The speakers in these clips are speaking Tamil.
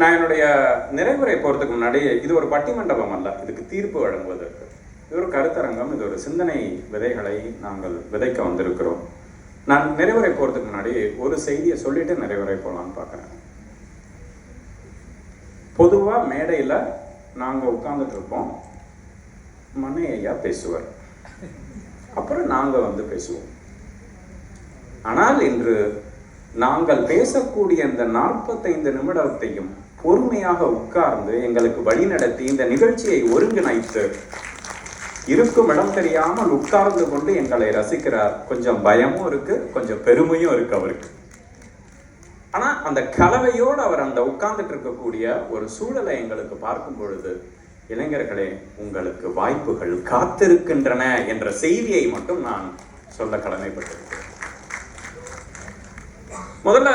நான் என்னுடைய நிறைவுரை போகிறதுக்கு முன்னாடி இது ஒரு பட்டிமண்டபம் அல்ல இதுக்கு தீர்ப்பு வழங்குவதற்கு. இது ஒரு கருத்தரங்கம் இது ஒரு சிந்தனை விதைகளை நாங்கள் விதைக்க வந்திருக்கிறோம். நான் நிறைவுரை போகிறதுக்கு முன்னாடி ஒரு செய்தியை சொல்லிட்டு நிறைவுரை போகலான்னு பார்க்குறேன் பொதுவாக மேடையில் நாங்கள் உட்கார்ந்துட்டு இருப்போம். மனையா பேசுவார். அப்புறம் நாங்கள் வந்து பேசுவோம். ஆனால் இன்று நாங்கள் பேசக்கூடிய இந்த நாற்பத்தைந்து நிமிடத்தையும் பொறுமையாக உட்கார்ந்து எங்களுக்கு வழிநடத்தி இந்த நிகழ்ச்சியை ஒருங்கிணைத்து இருக்கும் இடம் தெரியாமல் உட்கார்ந்து கொண்டு எங்களை ரசிக்கிறார். கொஞ்சம் பயமும் இருக்கு கொஞ்சம் பெருமையும் இருக்கு அவருக்கு. ஆனா அந்த கலவையோடு அவர் அந்த உட்கார்ந்துட்டு இருக்கக்கூடிய ஒரு சூழலை எங்களுக்கு பார்க்கும் பொழுது இளைஞர்களே உங்களுக்கு வாய்ப்புகள் காத்திருக்கின்றன என்ற செய்தியை மட்டும் நான் சொல்ல கடமைப்பட்டிருக்கிறேன். முதல்ல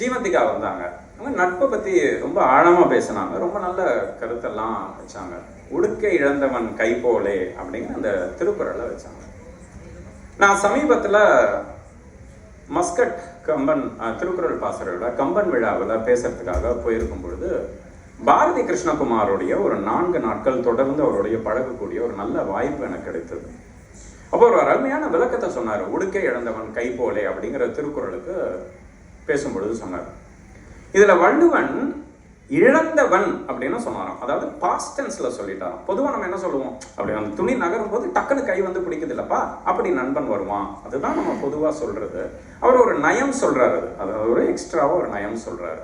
ஜீவந்திகா வந்தாங்க. நட்பை பற்றி ரொம்ப ஆழமாக பேசினாங்க. ரொம்ப நல்ல கருத்தெல்லாம் வச்சாங்க. உடுக்கை இழந்தவன் கை போலே அப்படிங்கிற அந்த திருக்குறளை வச்சாங்க. நான் சமீபத்தில் மஸ்கட் கம்பன் திருக்குறள் பாசறையோட கம்பன் விழாவில் பேசுறதுக்காக போயிருக்கும் பொழுது பாரதி கிருஷ்ணகுமாரோடைய ஒரு நான்கு நாட்கள் தொடர்ந்து அவருடைய பழகக்கூடிய ஒரு நல்ல வாய்ப்பு எனக்கு கிடைத்தது. அப்போ ஒரு அருமையான விளக்கத்தை சொன்னார். உடுக்கை இழந்தவன் கை போலே அப்படிங்கிற திருக்குறளுக்கு பேசும்பொழுது சொன்னார். இதில் வள்ளுவன் இழந்தவன் அப்படின்னு சொன்னாராம். அதாவது பாஸ்ட் டென்ஸ்ல சொல்லிட்டாராம். பொதுவாக நம்ம என்ன சொல்லுவோம்? அப்படி அந்த துணி நகரும் போது டக்குன்னு கை வந்து பிடிக்குது இல்லப்பா அப்படி நண்பன் வருவான். அதுதான் நம்ம பொதுவாக சொல்றது. அவர் ஒரு நயம் சொல்றாரு அதாவது ஒரு எக்ஸ்ட்ராவாக ஒரு நயம் சொல்றாரு.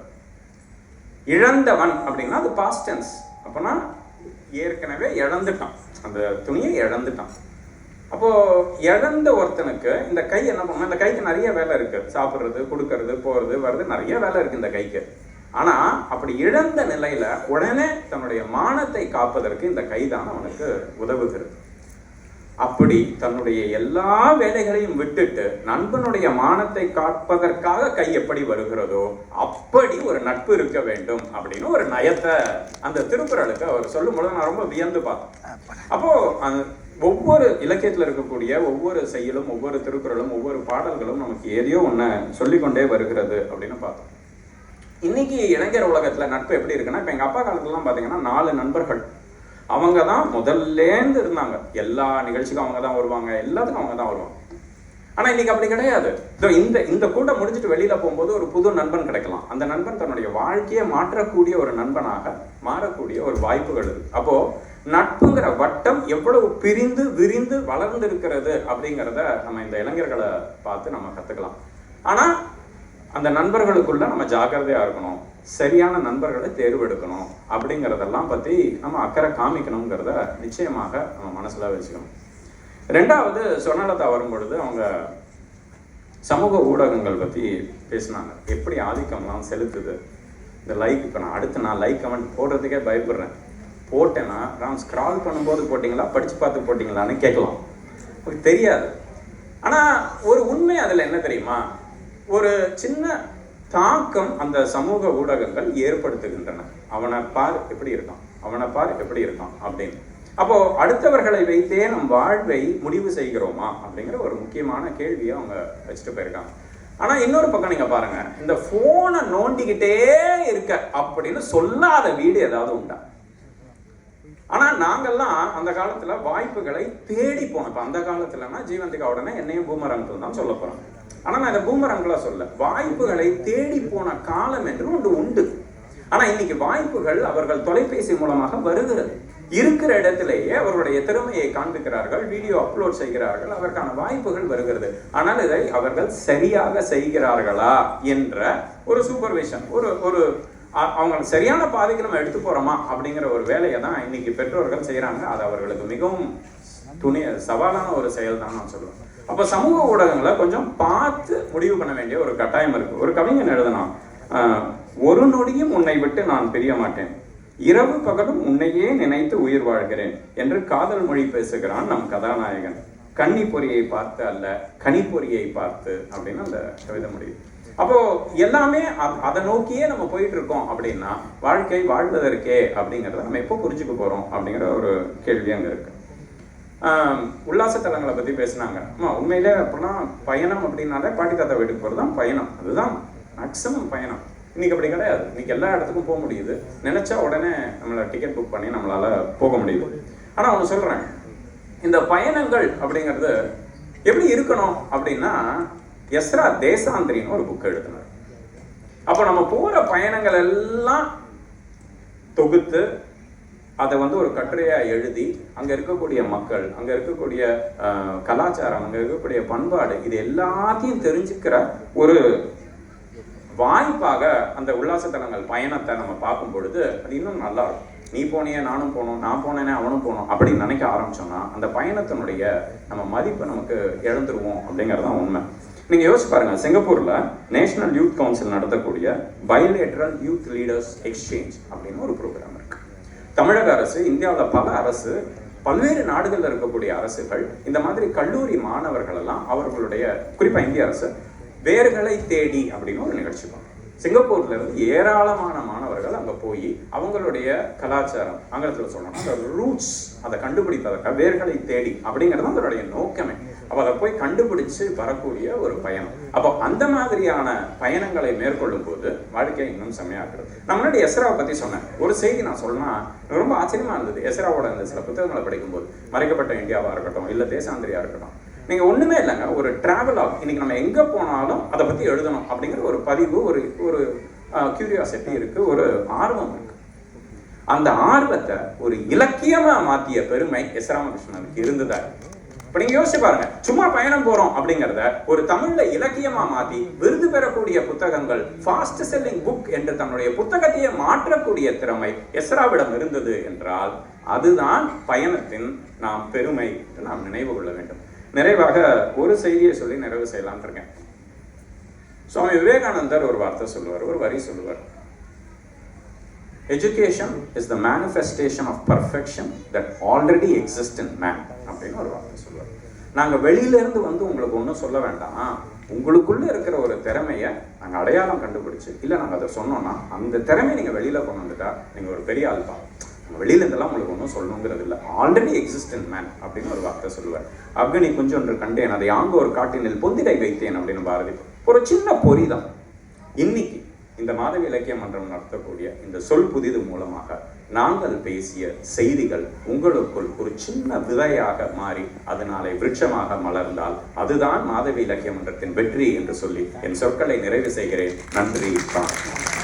இழந்தவன் அப்படின்னா அது பாஸ்ட் டென்ஸ் ஏற்கனவே இழந்துட்டான். அந்த துணியை இழந்துட்டான். அப்போ இழந்த ஒருத்தனுக்கு இந்த கை என்ன பண்ணும்? இந்த கைக்கு நிறைய வேலை இருக்கு. சாப்பிட்றது கொடுக்கறது போறது வர்றது நிறைய வேலை இருக்கு இந்த கைக்கு. ஆனா அப்படி இழந்த நிலையில உடனே தன்னுடைய மானத்தை காப்பதற்கு இந்த கைதான் அவனுக்கு உதவுகிறது. அப்படி தன்னுடைய எல்லா வேலைகளையும் விட்டுட்டு நண்பனுடைய மானத்தை காப்பதற்காக கை எப்படி வருகிறதோ அப்படி ஒரு நட்பு இருக்க வேண்டும் அப்படின்னு ஒரு நயத்தை அந்த திருக்குறளுக்கு அவர் சொல்லும் பொழுது நான் ரொம்ப வியந்து பார்த்தேன். அப்போ ஒவ்வொரு இலக்கியத்தில் இருக்கக்கூடிய ஒவ்வொரு செயலும் ஒவ்வொரு திருக்குறளும் ஒவ்வொரு பாடல்களும் நமக்கு ஏதையோ ஒன்று சொல்லிக்கொண்டே வருகிறது அப்படின்னு பார்த்தோம். இன்னைக்கு இளைஞர் உலகத்தில் நட்பு எப்படி இருக்குன்னா இப்போ எங்கள் அப்பா காலத்துலலாம் பார்த்தீங்கன்னா நாலு நண்பர்கள். அவங்க தான் முதல்லேந்து இருந்தாங்க. எல்லா நிகழ்ச்சிக்கும் அவங்க தான் வருவாங்க எல்லாத்துக்கும் அவங்க தான் வருவாங்க. ஆனால் இன்னைக்கு அப்படி கிடையாது. இதோ இந்த இந்த கூட்டம் முடிஞ்சிட்டு வெளியில் போகும்போது ஒரு புது நண்பன் கிடைக்கலாம். அந்த நண்பன் தன்னுடைய வாழ்க்கையை மாற்றக்கூடிய ஒரு நண்பனாக மாறக்கூடிய ஒரு வாய்ப்புகள் இருக்குது அப்போது நட்புங்கிற வட்டம் எவ்வளவு பிரிந்து விரிந்து வளர்ந்து இருக்கிறது அப்படிங்கிறத நம்ம இந்த இளைஞர்களை பார்த்து நம்ம கத்துக்கலாம். ஆனா அந்த நண்பர்களுக்குள்ள நம்ம ஜாக்கிரதையா இருக்கணும். சரியான நண்பர்களை தேர்வெடுக்கணும் அப்படிங்கிறதெல்லாம் பத்தி நம்ம அக்கறை காமிக்கணுங்கிறத நிச்சயமாக நம்ம மனசுல வச்சுக்கணும். ரெண்டாவது சொர்ணலதா வரும்பொழுது அவங்க சமூக ஊடகங்கள் பத்தி பேசினாங்க. எப்படி ஆதிக்கம்லாம் செலுத்துது? இந்த லைக் இப்போ நான் அடுத்து நான் லைக் கமெண்ட் போடுறதுக்கே பயப்படுறேன். போட்டேன்னா நான் ஸ்க்ரால் பண்ணும்போது போட்டிங்களா படித்து பார்த்து போட்டிங்களான்னு கேட்கலாம். உங்களுக்கு தெரியாது. ஆனால் ஒரு உண்மை அதில் என்ன தெரியுமா? ஒரு சின்ன தாக்கம் அந்த சமூக ஊடகங்கள் ஏற்படுத்துகின்றன. அவனை பார் எப்படி இருக்கான்? அவனை பார் எப்படி இருக்கான்? அப்படின்னு. அப்போ அடுத்தவர்களை வைத்தே நம் வாழ்வை முடிவு செய்கிறோமா? அப்படிங்கிற ஒரு முக்கியமான கேள்வியை அவங்க வச்சுட்டு போயிருக்காங்க. ஆனா இன்னொரு பக்கம் நீங்க பாருங்க. இந்த போனை நோண்டிக்கிட்டே இருக்க அப்படின்னு சொல்லாத வீடு ஏதாவது உண்டா? ஆனால் நாங்கள்லாம் அந்த காலத்தில் வாய்ப்புகளை தேடி போனோம். இப்போ அந்த காலத்துலனா ஜீவந்திகா உடனே என்னையும் பூமரங்கள் தான் சொல்ல போகிறோம் ஆனால் நான் இந்த பூமரங்களாக சொல்ல வாய்ப்புகளை தேடி போன காலம் என்று ஒன்று உண்டு. ஆனால் இன்னைக்கு வாய்ப்புகள் அவர்கள் தொலைபேசி மூலமாக வருகிறது. இருக்கிற இடத்திலேயே அவர்களுடைய திறமையை காண்பிக்கிறார்கள் வீடியோ அப்லோட் செய்கிறார்கள் அதற்கான வாய்ப்புகள் வருகிறது. ஆனால் இதை அவர்கள் சரியாக செய்கிறார்களா என்ற ஒரு சூப்பர்விஷன் ஒரு ஒரு அவங்களை சரியான பாதைக்கு நம்ம எடுத்து போகிறோமா அப்படிங்கிற ஒரு வேலையை தான் இன்னைக்கு பெற்றோர்கள் செய்கிறாங்க அது அவர்களுக்கு மிகவும் துணி சவாலான ஒரு செயல் தான் நான் சொல்லுவேன். அப்போ சமூக ஊடகங்களை கொஞ்சம் பார்த்து முடிவு பண்ண வேண்டிய ஒரு கட்டாயம் இருக்கு. ஒரு கவிஞன் எழுதணும் ஒரு நொடியும் உன்னை விட்டு நான் பிரிய மாட்டேன். இரவு பகலும் உன்னையே நினைத்து உயிர் வாழ்கிறேன் என்று காதல் மொழி பேசுகிறான் நம் கதாநாயகன். கன்னி பொறியை பார்த்து அல்ல கனிப்பொறியை பார்த்து அப்படின்னு அந்த கவிதை முடியும் அப்போ எல்லாமே அதை நோக்கியே நம்ம போயிட்டு இருக்கோம் அப்படின்னா வாழ்க்கை வாழ்வதற்கே அப்படிங்கிறத நம்ம எப்போ புரிஞ்சுக்க போறோம் அப்படிங்கிற ஒரு கேள்வி அங்கே இருக்கு. உல்லாச தலங்களை பத்தி பேசினாங்க. ஆமா உண்மையிலே அப்படின்னா பயணம் அப்படின்னாலே பாட்டி தாத்தா வீட்டுக்கு போறது பயணம். அதுதான் மேக்சிமம் பயணம். இன்னைக்கு அப்படி கிடையாது. இன்னைக்கு எல்லா இடத்துக்கும் போக முடியுது. நினைச்சா உடனே நம்மள டிக்கெட் புக் பண்ணி நம்மளால போக முடியுது. ஆனா ஒன்று சொல்றேன். இந்த பயணங்கள் அப்படிங்கிறது எப்படி இருக்கணும் அப்படின்னா எஸ்ரா தேசாந்திரின்னு ஒரு புக் எழுதினார். அப்போ நம்ம போகிற பயணங்கள் எல்லாம் தொகுத்து அதை வந்து ஒரு கட்டுரையாக எழுதி அங்கே இருக்கக்கூடிய மக்கள் அங்கே இருக்கக்கூடிய கலாச்சாரம் அங்கே இருக்கக்கூடிய பண்பாடு இது எல்லாத்தையும் தெரிஞ்சுக்கிற ஒரு வாய்ப்பாக அந்த உல்லாசத்தலங்கள் பயணத்தை நம்ம பார்க்கும் பொழுது அது இன்னும் நல்லா இருக்கும். நீ போனியே நானும் போனோம் நான் போனேனே அவனும் போனோம் அப்படின்னு நினைக்க ஆரம்பிச்சோம்னா அந்த பயணத்தினுடைய நம்ம மதிப்பு நமக்கு இழந்துருவோம் அப்படிங்கிறது தான் உண்மை. நீங்க யோசிச்சு பாருங்க சிங்கப்பூர்ல நேஷனல் யூத் கவுன்சில் நடத்தக்கூடிய பைலேட்ரல் யூத் லீடர்ஸ் எக்ஸ்சேஞ்ச் அப்படின்னு ஒரு ப்ரோக்ராம் இருக்கு. தமிழக அரசு இந்தியாவில் பல அரசு பல்வேறு நாடுகளில் இருக்கக்கூடிய அரசுகள் இந்த மாதிரி கல்லூரி மாணவர்கள் எல்லாம் அவர்களுடைய குறிப்பா இந்திய அரசு வேர்களை தேடி அப்படின்னு ஒரு நிகழ்ச்சி சிங்கப்பூர்ல இருந்து ஏராளமான மாணவர்கள் அங்க போய் அவங்களுடைய கலாச்சாரம் ஆங்கிலத்தில் சொல்லணும் அந்த ரூட்ஸ் அதை கண்டுபிடிப்பதற்காக வேர்களை தேடி அப்படிங்கிறது அதனுடைய நோக்கமே. அப்போ அதை போய் கண்டுபிடிச்சு வரக்கூடிய ஒரு பயணம். அப்போ அந்த மாதிரியான பயணங்களை மேற்கொள்ளும் போது வாழ்க்கை இன்னும் செம்மையாக்குறது நான் முன்னாடி எஸ்ராவை பத்தி சொன்னேன். ஒரு செய்தி நான் சொல்லணும்னா ரொம்ப ஆச்சரியமா இருந்தது. எஸ்ராவோட இந்த சில புத்தகங்களை படிக்கும்போது மறைக்கப்பட்ட இந்தியாவா இருக்கட்டும் இல்லை தேசாந்திரியா இருக்கட்டும். நீங்க ஒண்ணுமே இல்லைங்க ஒரு டிராவல் ஆகும் இன்னைக்கு நம்ம எங்கே போனாலும் அதை பத்தி எழுதணும் அப்படிங்கிற ஒரு பதிவு ஒரு ஒரு கியூரியாசிட்டி இருக்கு ஒரு ஆர்வம் இருக்கு. அந்த ஆர்வத்தை ஒரு இலக்கியமா மாத்திய பெருமை எஸ் ராமகிருஷ்ணனுக்கு இருந்ததா? இப்ப நீங்க யோசிச்சு பாருங்க. சும்மா பயணம் போறோம் அப்படிங்கறத ஒரு தமிழ்ல இலக்கியமா மாத்தி விருது பெறக்கூடிய புத்தகங்கள் ஃபாஸ்ட் செல்லிங் புக் என்று தன்னுடைய புத்தகத்தையே மாற்றக்கூடிய திறமை எஸ்ராவிடம் இருந்தது என்றால் அதுதான் பயணத்தின் நாம் பெருமை என்று நாம் நினைவு கொள்ள வேண்டும். நிறைவாக ஒரு செய்தியை சொல்லி நிறைவு செய்யலாம்னு இருக்கேன். சுவாமி விவேகானந்தர் ஒரு வார்த்தை சொல்லுவார் ஒரு வரி சொல்லுவார். Education is the manifestation of perfection that already exist in man அப்படின்னு ஒரு வார்த்தை சொல்லுவார். நாங்க வெளியில இருந்து வந்து உங்களுக்கு ஒன்றும் சொல்ல வேண்டாம்? உங்களுக்குள்ள இருக்கிற ஒரு திறமைய நாங்கள் அடையாளம் கண்டுபிடிச்சு இல்லை நாங்க அதை சொன்னோம்னா அந்த திறமையை நீங்க வெளியில கொண்டு வந்துட்டா நீங்க ஒரு பெரிய ஆள் தான். வெளியில இருந்தெல்லாம் உங்களுக்கு ஒன்றும் சொல்லணுங்கிறது இல்லை. ஆல்ரெடி எக்ஸிஸ்டன்ட் மேன் அப்படின்னு ஒரு வார்த்தை சொல்லுவார். அப்கனி கொஞ்சம் ஒன்று கண்டேன் அதை யாங்க ஒரு காட்டினில் பொந்திடை வைத்தேன் அப்படின்னு பாரதி. ஒரு சின்ன பொறி தான். இன்னைக்கு இந்த மாதவி இலக்கிய மன்றம் நடத்தக்கூடிய இந்த சொல் புதிது மூலமாக நாங்கள் பேசிய செய்திகள் உங்களுக்குள் ஒரு சின்ன விதையாக மாறி அது நாளை விருட்சமாக மலர்ந்தால் அதுதான் மாதவி இலக்கிய மன்றத்தின் வெற்றி என்று சொல்லி என் சொற்களை நிறைவு செய்கிறேன். நன்றி வணக்கம்.